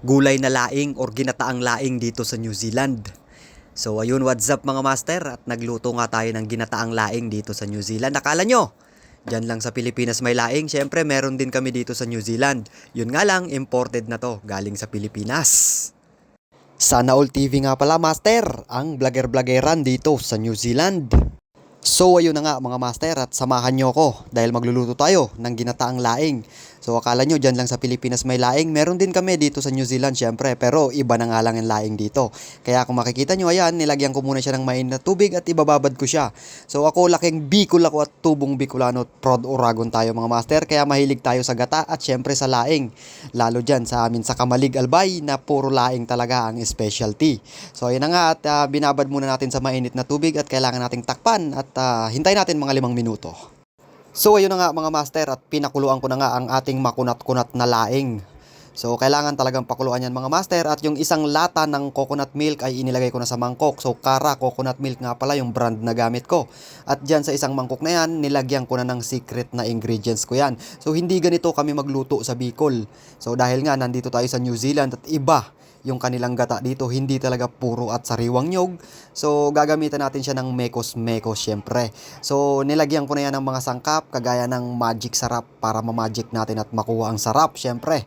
gulay na laing or ginataang laing dito sa New Zealand. So ayun, what's up mga master? At nagluto nga tayo ng ginataang laing dito sa New Zealand. Akala nyo, dyan lang sa Pilipinas may laing. Siyempre, meron din kami dito sa New Zealand. Yun nga lang, imported na to, galing sa Pilipinas. Sana All TV nga pala, master, ang vlogger-vloggeran dito sa New Zealand. So ayun na nga mga master at samahan nyo ako dahil magluluto tayo ng ginataang laing. So akala nyo dyan lang sa Pilipinas may laing, meron din kami dito sa New Zealand syempre pero iba na nga lang ang laing dito. Kaya kung makikita nyo ayan, nilagyan ko muna siya ng mainit na tubig at ibababad ko siya. So ako laking Bicol ako at tubong Bicolano proud Oragon tayo mga master kaya mahilig tayo sa gata at syempre sa laing. Lalo dyan sa amin sa Kamalig Albay na puro laing talaga ang specialty. So ayun na nga at ah, binabad muna natin sa mainit na tubig at kailangan nating takpan at ah, hintayin natin mga limang minuto. So ayun na nga mga master at pinakuluan ko na nga ang ating makunat-kunat na laing. So kailangan talagang pakuluan yan mga master at yung isang lata ng coconut milk ay inilagay ko na sa mangkok. So Kara coconut milk nga pala yung brand na gamit ko. At dyan sa isang mangkok na yan, nilagyan ko na ng secret na ingredients ko yan. So hindi ganito kami magluto sa Bicol. So dahil nga nandito tayo sa New Zealand at iba yung kanilang gata dito hindi talaga puro at sariwang nyog. So gagamitan natin siya ng mekos-mekos syempre. So nilagyan ko na yan ng mga sangkap kagaya ng magic sarap para ma-magic natin at makuha ang sarap syempre.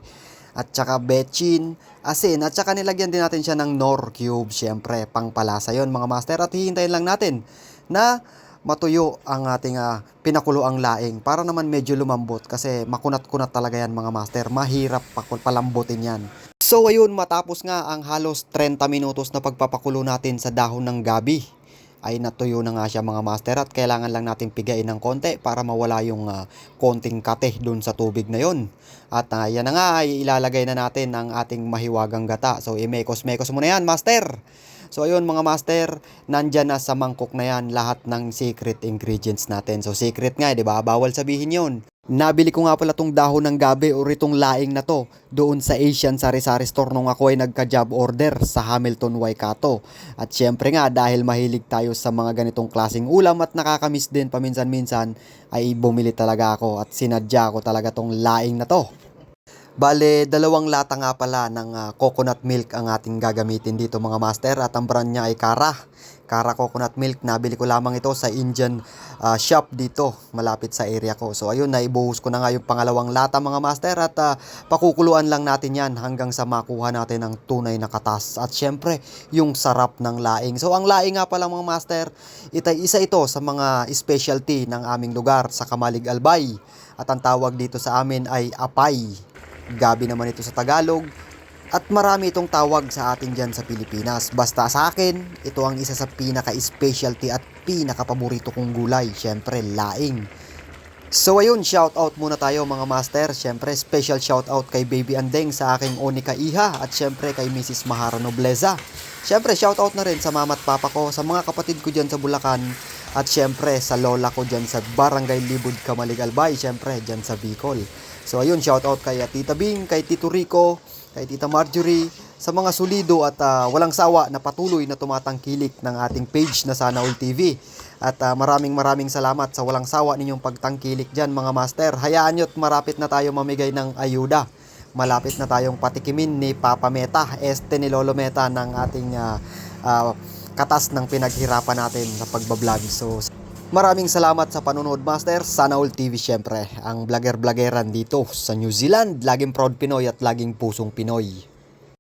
At saka betchin, asin, at saka nilagyan din natin siya ng nor cube syempre. Pangpalasa yon mga master at hihintayin lang natin na matuyo ang ating ah, pinakuloang laing para naman medyo lumambot kasi makunat-kunat talaga yan mga master. Mahirap palambutin yan. So ayun, matapos nga ang halos 30 minutos na pagpapakulo natin sa dahon ng gabi, ay natuyo na nga siya mga master at kailangan lang natin pigain ng konti para mawala yung ah, konting kate dun sa tubig na yon. At ah, yan na nga ay ilalagay na natin ang ating mahiwagang gata. So imekos-mekos mo na yan master. So ayun mga master, nandyan na sa mangkok na yan lahat ng secret ingredients natin. So secret nga, eh, di ba? Bawal sabihin yon. Nabili ko nga pala tong dahon ng gabi o itong laing na to doon sa Asian Sari-Sari Store nung ako ay nagka-job order sa Hamilton, Waikato. At syempre nga dahil mahilig tayo sa mga ganitong klaseng ulam at nakakamiss din paminsan-minsan ay bumili talaga ako at sinadya ko talaga tong laing na to. Bale, dalawang lata nga pala ng ah, coconut milk ang ating gagamitin dito mga master at ang brand niya ay Kara. Kara coconut milk, nabili ko lamang ito sa Indian ah, shop dito malapit sa area ko. So ayun, naibuhos ko na nga yung pangalawang lata mga master at ah, pakukuluan lang natin yan hanggang sa makuha natin ang tunay na katas. At syempre, yung sarap ng laing. So ang laing nga pala mga master, ito, isa ito sa mga specialty ng aming lugar sa Kamalig Albay. At ang tawag dito sa amin ay apay. Gabi naman ito sa Tagalog. At marami itong tawag sa atin dyan sa Pilipinas. Basta sa akin, ito ang isa sa pinaka-specialty at pinaka-paborito kong gulay. Siyempre, laing. So ayun, shout out muna tayo mga master. Siyempre, special shout out kay Baby Andeng sa aking Onika Iha at siyempre kay Mrs. Mahara Nobleza. Siyempre, shout out na rin sa mama at papa ko, sa mga kapatid ko dyan sa Bulacan at siyempre sa lola ko dyan sa Barangay Libud Kamalig Albay, siyempre dyan sa Bicol. So ayun, shout out kay Tita Bing, kay Tito Rico, kay Tita Marjorie, sa mga solido at ah, walang sawa na patuloy na tumatangkilik ng ating page na Sana All TV. At ah, maraming maraming salamat sa walang sawa ninyong pagtangkilik dyan mga master. Hayaan nyo't marapit na tayo mamigay ng ayuda. Malapit na tayong patikimin ni Papa Meta, este ni Lolo Meta ng ating ah, ah, katas ng pinaghirapan natin sa pagbablog. So, Maraming salamat sa panonood master. Sana All TV syempre. Ang vlogger-vloggeran dito sa New Zealand. Laging proud Pinoy at laging pusong Pinoy.